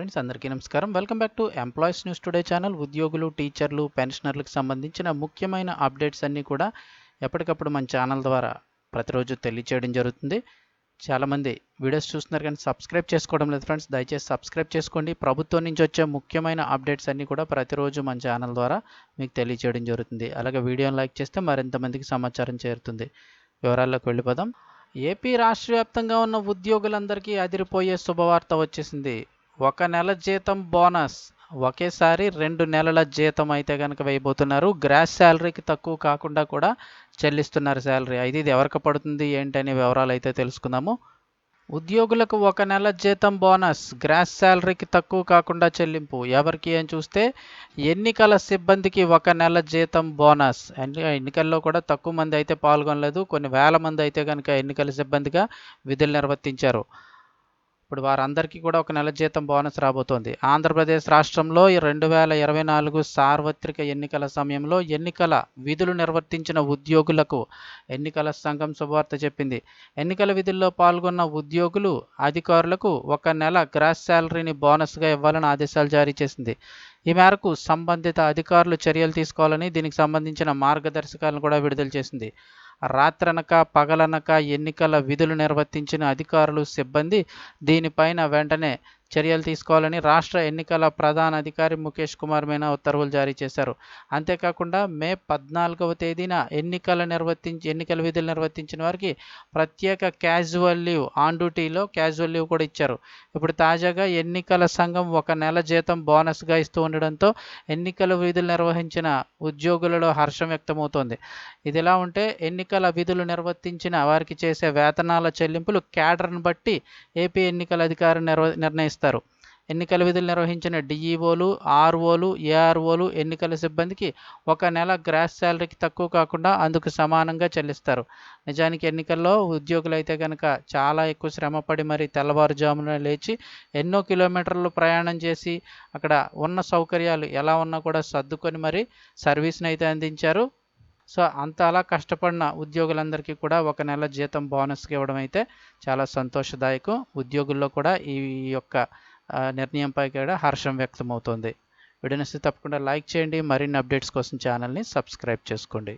Friends అందరికీ నమస్కారం. Welcome back to employees news today channel ఉద్యోగులు టీచర్లు పెన్షనర్లకు సంబంధించిన ముఖ్యమైన అప్డేట్స్ అన్నీ కూడా ఎప్పటికప్పుడు మన ఛానల్ ద్వారా ప్రతిరోజు తెలియచేయడం జరుగుతుంది. చాలామంది వీడియోస్ చూస్తున్నారు కానీ సబ్స్క్రైబ్ చేసుకోవడం లేదు ఫ్రెండ్స్ దయచేసి సబ్స్క్రైబ్ చేసుకోండి. ప్రభుత్వం నుంచి వచ్చే ముఖ్యమైన అప్డేట్స్ అన్నీ కూడా ప్రతిరోజు మన ఛానల్ ద్వారా మీకు తెలియచేయడం జరుగుతుంది. అలాగే వీడియోని లైక్ చేస్తే మరింత మందికి సమాచారం చేరుతుంది. వివరాల్లోకి వెళ్ళిపోదాం. ఏపీ రాష్ట్ర వ్యాప్తంగా ఉన్న ఉద్యోగులందరికీ అదిరిపోయే శుభవార్త వచ్చేసింది. ఒక నెల జీతం బోనస్. ఒకేసారి రెండు నెలల జీతం అయితే కనుక వేయబోతున్నారు. గ్రాస్ శాలరీకి తక్కువ కాకుండా కూడా చెల్లిస్తున్నారు శాలరీ. అయితే ఇది ఎవరికి పడుతుంది ఏంటనే వివరాలు అయితే తెలుసుకుందాము. ఉద్యోగులకు ఒక నెల జీతం బోనస్. గ్రాస్ శాలరీకి తక్కువ కాకుండా చెల్లింపు. ఎవరికి అని చూస్తే ఎన్నికల సిబ్బందికి ఒక నెల జీతం బోనస్. ఎన్నికల్లో కూడా తక్కువ మంది అయితే పాల్గొనలేదు. కొన్ని వేల మంది అయితే కనుక ఎన్నికల సిబ్బందిగా విధులు నిర్వర్తించారు. ఇప్పుడు వారందరికీ కూడా ఒక నెల జీతం బోనస్ రాబోతోంది. ఆంధ్రప్రదేశ్ రాష్ట్రంలో ఈ రెండు వేల ఇరవై నాలుగు సార్వత్రిక ఎన్నికల సమయంలో ఎన్నికల విధులు నిర్వర్తించిన ఉద్యోగులకు ఎన్నికల సంఘం శుభవార్త చెప్పింది. ఎన్నికల విధుల్లో పాల్గొన్న ఉద్యోగులు అధికారులకు ఒక నెల గ్రాస్ శాలరీని బోనస్గా ఇవ్వాలని ఆదేశాలు జారీ చేసింది. ఈ మేరకు సంబంధిత అధికారులు చర్యలు తీసుకోవాలని దీనికి సంబంధించిన మార్గదర్శకాలను కూడా విడుదల చేసింది. రాత్రనక పగలనక ఎన్నికల విధులు నిర్వర్తించిన అధికారులు సిబ్బంది దీనిపైన వెంటనే చర్యలు తీసుకోవాలని రాష్ట్ర ఎన్నికల ప్రధాన అధికారి ముఖేష్ కుమార్ మీనా ఉత్తర్వులు జారీ చేశారు. అంతేకాకుండా మే పద్నాలుగవ తేదీన ఎన్నికల నిర్వర్తించి ఎన్నికల విధులు నిర్వర్తించిన వారికి ప్రత్యేక క్యాజువల్ లీవ్ ఆన్ డ్యూటీలో క్యాజువల్ లీవ్ కూడా ఇచ్చారు. ఇప్పుడు తాజాగా ఎన్నికల సంఘం ఒక నెల జీతం బోనస్గా ఇస్తూ ఉండడంతో ఎన్నికల విధులు నిర్వహించిన ఉద్యోగులలో హర్షం వ్యక్తమవుతోంది. ఇదిలా ఉంటే ఎన్నికల విధులు నిర్వర్తించిన వారికి చేసే వేతనాల చెల్లింపులు క్యాడర్ను బట్టి ఏపీ ఎన్నికల అధికారి నిర్వ నిర్ణయిస్తారు. ఎన్నికల విధులు నిర్వహించిన డిఈఓలు ఆర్ఓలు ఏఆర్ఓలు ఎన్నికల సిబ్బందికి ఒక నెల గ్రాస్ శాలరీకి తక్కువ కాకుండా అందుకు సమానంగా చెల్లిస్తారు. నిజానికి ఎన్నికల్లో ఉద్యోగులు అయితే కనుక చాలా ఎక్కువ శ్రమపడి మరి తెల్లవారుజామున లేచి ఎన్నో కిలోమీటర్లు ప్రయాణం చేసి అక్కడ ఉన్న సౌకర్యాలు ఎలా ఉన్నా కూడా సర్దుకొని మరి సర్వీస్ని అయితే అందించారు. సో అంత అలా కష్టపడిన ఉద్యోగులందరికీ కూడా ఒక నెల జీతం బోనస్కి ఇవ్వడం అయితే చాలా సంతోషదాయకం. ఉద్యోగుల్లో కూడా ఈ యొక్క నిర్ణయంపై కూడా హర్షం వ్యక్తమవుతుంది. వీడియోని తప్పకుండా లైక్ చేయండి. మరిన్ని అప్డేట్స్ కోసం ఛానల్ని సబ్స్క్రైబ్ చేసుకోండి.